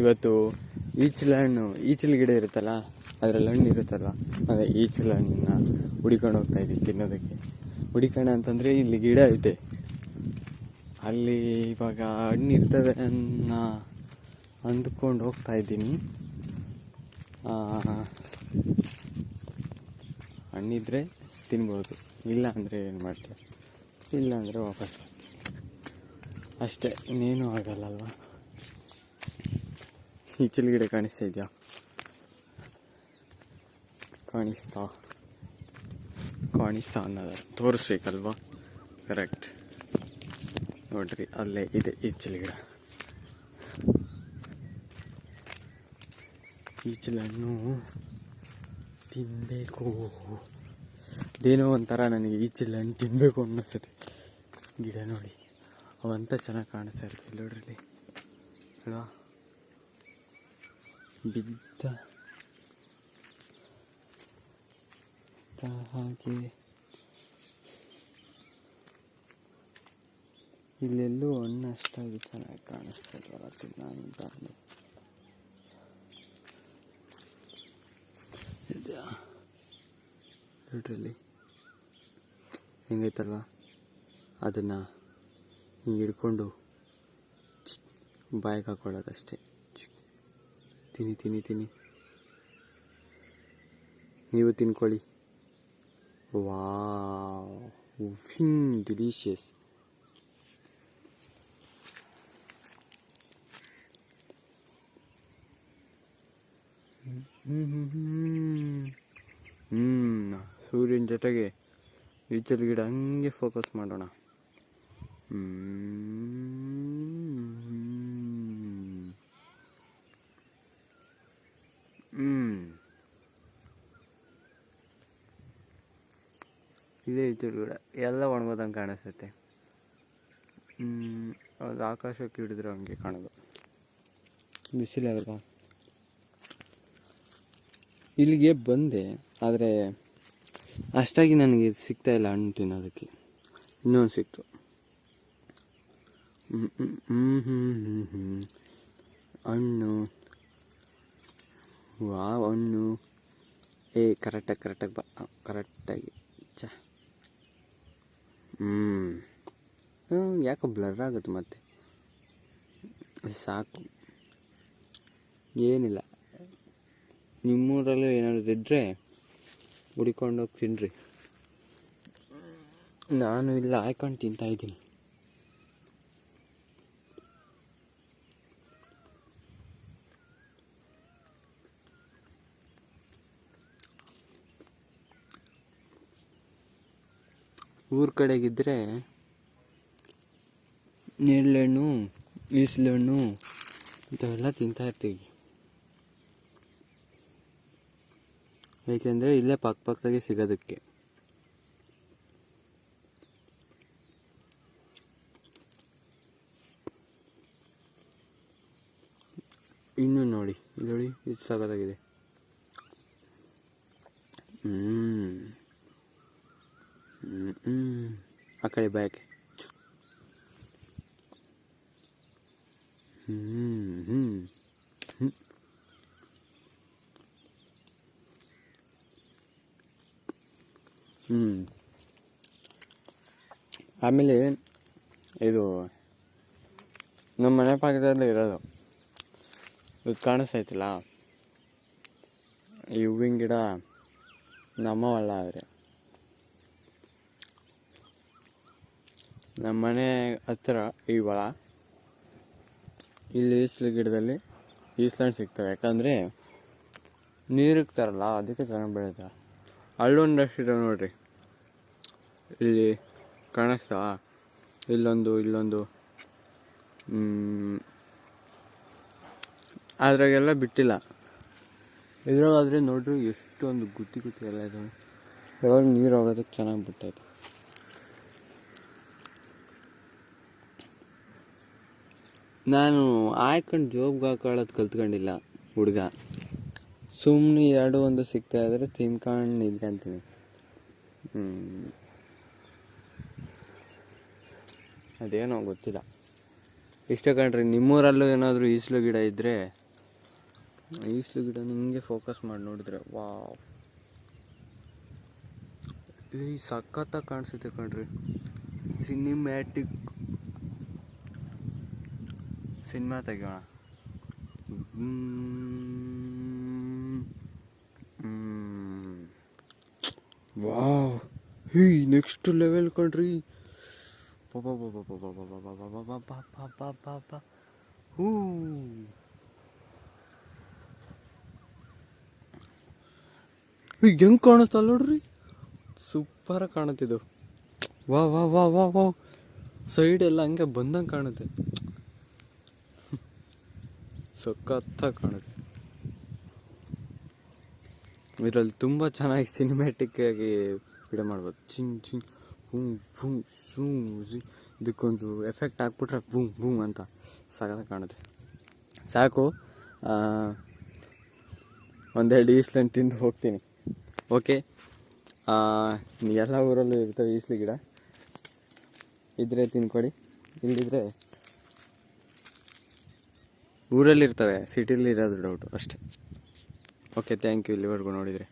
ಇವತ್ತು ಈಚಲ ಹಣ್ಣು ಈಚಲ ಗಿಡ ಇರುತ್ತಲ್ಲ, ಅದರಲ್ಲಿ ಹಣ್ಣು ಇರುತ್ತಲ್ವ? ಅದೇ ಈಚಲ ಹಣ್ಣನ್ನ ಹುಡಿಕೊಂಡು ಹೋಗ್ತಾ ಇದ್ದೀವಿ ತಿನ್ನೋದಕ್ಕೆ. ಹುಡಿಕೋಣ ಅಂತಂದರೆ ಇಲ್ಲಿ ಗಿಡ ಐತೆ ಅಲ್ಲಿ ಇವಾಗ ಹಣ್ಣು ಇರ್ತವೆ ಅನ್ನ ಅಂದ್ಕೊಂಡು ಹೋಗ್ತಾ ಇದ್ದೀನಿ. ಹಣ್ಣಿದ್ರೆ ತಿನ್ಬೋದು. ಇಲ್ಲ ಅಂದರೆ ಏನು ಮಾಡ್ತೀವಿ ಇಲ್ಲ ಅಂದರೆ ವಾಪಸ್ ಅಷ್ಟೇ, ಇನ್ನೇನು ಆಗಲ್ಲಲ್ವಾ ಈಚಲ್ ಗಿಡ ಕಾಣಿಸ್ತಾ ಇದೆಯಾ? ಕಾಣಿಸ್ತಾ ಕಾಣಿಸ್ತಾ ಅನ್ನೋದ ತೋರಿಸ್ಬೇಕಲ್ವಾ? ಕರೆಕ್ಟ್ ನೋಡ್ರಿ, ಅಲ್ಲೇ ಇದೆ ಈ ಗಿಡ ಈಚಲ ಹಣ್ಣು ತಿನ್ನಬೇಕು ಏನೋ ಒಂಥರ ನನಗೆ ಈಚಲ ಹಣ್ಣು ತಿನ್ನಬೇಕು ಅನ್ನಿಸುತ್ತೆ. ಗಿಡ ನೋಡಿ, ಅವಂತ ಚೆನ್ನಾಗಿ ಕಾಣಿಸ್ತಾ ಇರುತ್ತೆ ನೋಡ್ರಲ್ಲಿ ಅಲ್ವಾ? ಬಿದ್ದ. ಹಾಗೆ ಇಲ್ಲೆಲ್ಲೂ ಹಣ್ಣು ಅಷ್ಟಾಗಿ ಚೆನ್ನಾಗಿ ಕಾಣಿಸ್ತಾ ಇಲ್ವಲ್ಲ ನಾನು ಹೆಂಗೈತಲ್ವಾ? ಅದನ್ನು ಹಿಂಗೆ ಹಿಡ್ಕೊಂಡು ಬಾಯಿಗೆ ಹಾಕೊಳ್ಳೋದಷ್ಟೇ. ತಿನ್ನಿ ತಿನ್ನಿ ತಿನ್ನಿ. ನೀವು ತಿನ್ಕೊಳ್ಳಿ. Wow delicious. ಹ್ಞೂ ಸೂರ್ಯನ ಜೊತೆಗೆ ಈಚಲ್ ಗಿಡ ಹಂಗೆ ಫೋಕಸ್ ಮಾಡೋಣ. ಹ್ಮ್. ಇದೇ ಈಚಲ್ ಕೂಡ. ಎಲ್ಲ ಒಣಗೋದಂಗೆ ಕಾಣಿಸುತ್ತೆ. ಅದು ಆಕಾಶಕ್ಕೆ ಹಿಡಿದ್ರೆ ಹಂಗೆ ಕಾಣೋದು. ಬಿಸಿಲಲ್ವಾ ಇಲ್ಲಿಗೆ ಬಂದೆ ಆದರೆ ಅಷ್ಟಾಗಿ ನನಗೆ ಸಿಗ್ತಾ ಇಲ್ಲ ಹಣ್ಣು ತಿನ್ನೋದಕ್ಕೆ. ಇನ್ನೊಂದು ಸಿಕ್ತು. ಹಣ್ಣು. ವಾವ್ ಹಣ್ಣು. ಏ ಕರೆಕ್ಟಾಗಿ ಕರೆಕ್ಟಾಗಿ ಬಾ. ಕರೆಕ್ಟಾಗಿ ಚ ಹ್ಞೂ ಯಾಕೋ ಬ್ಲರ್ ಆಗುತ್ತೆ ಮತ್ತೆ. ಸಾಕು. ಏನಿಲ್ಲ. ನಿಮ್ಮೂರಲ್ಲೂ ಏನಾದ್ರು ಇದ್ದರೆ ಹುಡಿಕೊಂಡೋಗಿ ತಿನ್ನಿರಿ ನಾನು ಇಲ್ಲ ಹಾಯ್ಕೊಂಡು ತಿಂತಾ ಊರ ಕಡೆಗಿದ್ದರೆ ನೇರಳೆಹಣ್ಣು ಹಣ್ಣು ಇಂಥವೆಲ್ಲ ತಿಂತಾ ಇರ್ತೀವಿ. ಏಕೆಂದರೆ ಇಲ್ಲೇ ಪಕ್ಕ ಪಕ್ಕದಾಗೆ ಸಿಗೋದಕ್ಕೆ. ಇನ್ನು ನೋಡಿ, ಇಲ್ಲಿ ನೋಡಿ, ಇದು ಸಾಕಾಗಿದೆ ಹ್ಮ್. ಕಡೆ ಬ್ಯಾಕ್ ಹ್ಞೂ ಹ್ಞೂ ಆಮೇಲೆ ಇದು ನಮ್ಮ ಮನೆ ಪಕ್ಕದಲ್ಲೇ ಇರೋದು. ಇದು ಕಾಣಿಸ್ತೈತಿಲ್ಲ ಈ ಹೂವಿನ ಗಿಡ ನಮ್ಮವಲ್ಲ ಆದರೆ. ನಮ್ಮ ಮನೆ ಹತ್ತಿರ ಈ ಹೊಳ ಇಲ್ಲಿ ಈಸ್ಲು ಗಿಡದಲ್ಲಿ ಈಸ್ಲಣ್ಣು ಸಿಗ್ತವೆ. ಯಾಕಂದರೆ ನೀರಿಗೆ ತರಲ್ಲ, ಅದಕ್ಕೆ ಚೆನ್ನಾಗಿ ಬೆಳೀತವೆ ಅಲ್ಲೊಂದಷ್ಟು ಇದಾವೆ ನೋಡ್ರಿ. ಇಲ್ಲಿ ಕಾಣಿಸ್ತಾ, ಇಲ್ಲೊಂದು ಇಲ್ಲೊಂದು. ಅದ್ರಾಗೆಲ್ಲ ಬಿಟ್ಟಿಲ್ಲ. ಇದ್ರಾಗಾದರೆ ನೋಡ್ರಿ ಎಷ್ಟೊಂದು ಗುತ್ತಿ ಗುತ್ತಿ ಎಲ್ಲ ಇದಾವೆ. ಯಾವಾಗ ನೀರು ಹೋಗೋದಕ್ಕೆ ಚೆನ್ನಾಗಿ ಬಿಟ್ಟೈತೆ. ನಾನು ಆಯ್ಕೊಂಡು ಜೋಬ್ಗೆ ಹಾಕೊಳ್ಳೋದು ಕಲ್ತ್ಕೊಂಡಿಲ್ಲ, ಹುಡುಗ. ಸುಮ್ಮನೆ ಎರಡು ಒಂದು ಸಿಗ್ತಾ ಇದ್ರೆ ತಿನ್ಕೊಂಡು ನಿಂತ್ಕೊಂತೀನಿ ಅದೇನೋ ಗೊತ್ತಿಲ್ಲ. ಇಷ್ಟ ಕಣ್ರಿ, ನಿಮ್ಮೂರಲ್ಲೂ ಏನಾದರೂ ಈಸ್ಲು ಗಿಡ ಇದ್ದರೆ ಈಸ್ಲು ಗಿಡ ಹಿಂಗೆ ಫೋಕಸ್ ಮಾಡಿ ನೋಡಿದ್ರೆ ವಾ ಈ ಸಖತ್ತಾಗಿ ಕಾಣಿಸುತ್ತೆ ಕಣ್ರಿ. ಸಿನಿಮ್ಯಾಟಿಕ್ ಸಿನಿಮಾ ತೆಗೆಯೋಣ ವಾವ್ ಹೇ ನೆಕ್ಸ್ಟ್ ಲೆವೆಲ್ ಕಣ್ರಿ ಹೂ ಹೆಂಗ್ ಕಾಣಿಸ್ತಲ್ಲ ನೋಡ್ರಿ ಸೂಪರ್ ಕಾಣುತ್ತಿದ್ದು ವಾ ವಾ ವಾ ವಾ ವಾ ಸೈಡ್ ಎಲ್ಲ ಹಂಗೆ ಬಂದಂಗೆ ಕಾಣುತ್ತೆ ಸಖತ್ತಾಗಿ ಕಾಣುತ್ತೆ. ಇದರಲ್ಲಿ ತುಂಬ ಚೆನ್ನಾಗಿ ಸಿನಿಮ್ಯಾಟಿಕ್ ಆಗಿ ವಿಡಿಯೋ ಮಾಡ್ಬೋದು. ಚಿಂಗ್ ಚಿಂಗ್ ಬೂಮ್ ಬೂಮ್ ಸೂ ಇದಕ್ಕೊಂದು ಎಫೆಕ್ಟ್ ಹಾಕ್ಬಿಟ್ರೆ ಬೂಮ್ ಬೂಮ್ ಅಂತ ಸಖತ್ತಾಗಿ ಕಾಣುತ್ತೆ. ಸಾಕು. ಒಂದೆರಡು ಈಸ್ಲನ್ ತಿಂದು ಹೋಗ್ತೀನಿ. ಓಕೆ ಎಲ್ಲ ಊರಲ್ಲೂ ಇರ್ತವೆ ಈಸ್ಲಿ ಗಿಡ. ಇದ್ರೆ ತಿನ್ಕೊಡಿ. ಇಲ್ಲಿದ್ರೆ ಊರಲ್ಲಿ ಇರ್ತವೆ ಸಿಟಿಲಿ ಇರೋದು ಡೌಟು ಅಷ್ಟೇ. ಓಕೆ ಥ್ಯಾಂಕ್ ಯು ಇಲ್ಲಿವರೆಗೂ ನೋಡಿದರೆ.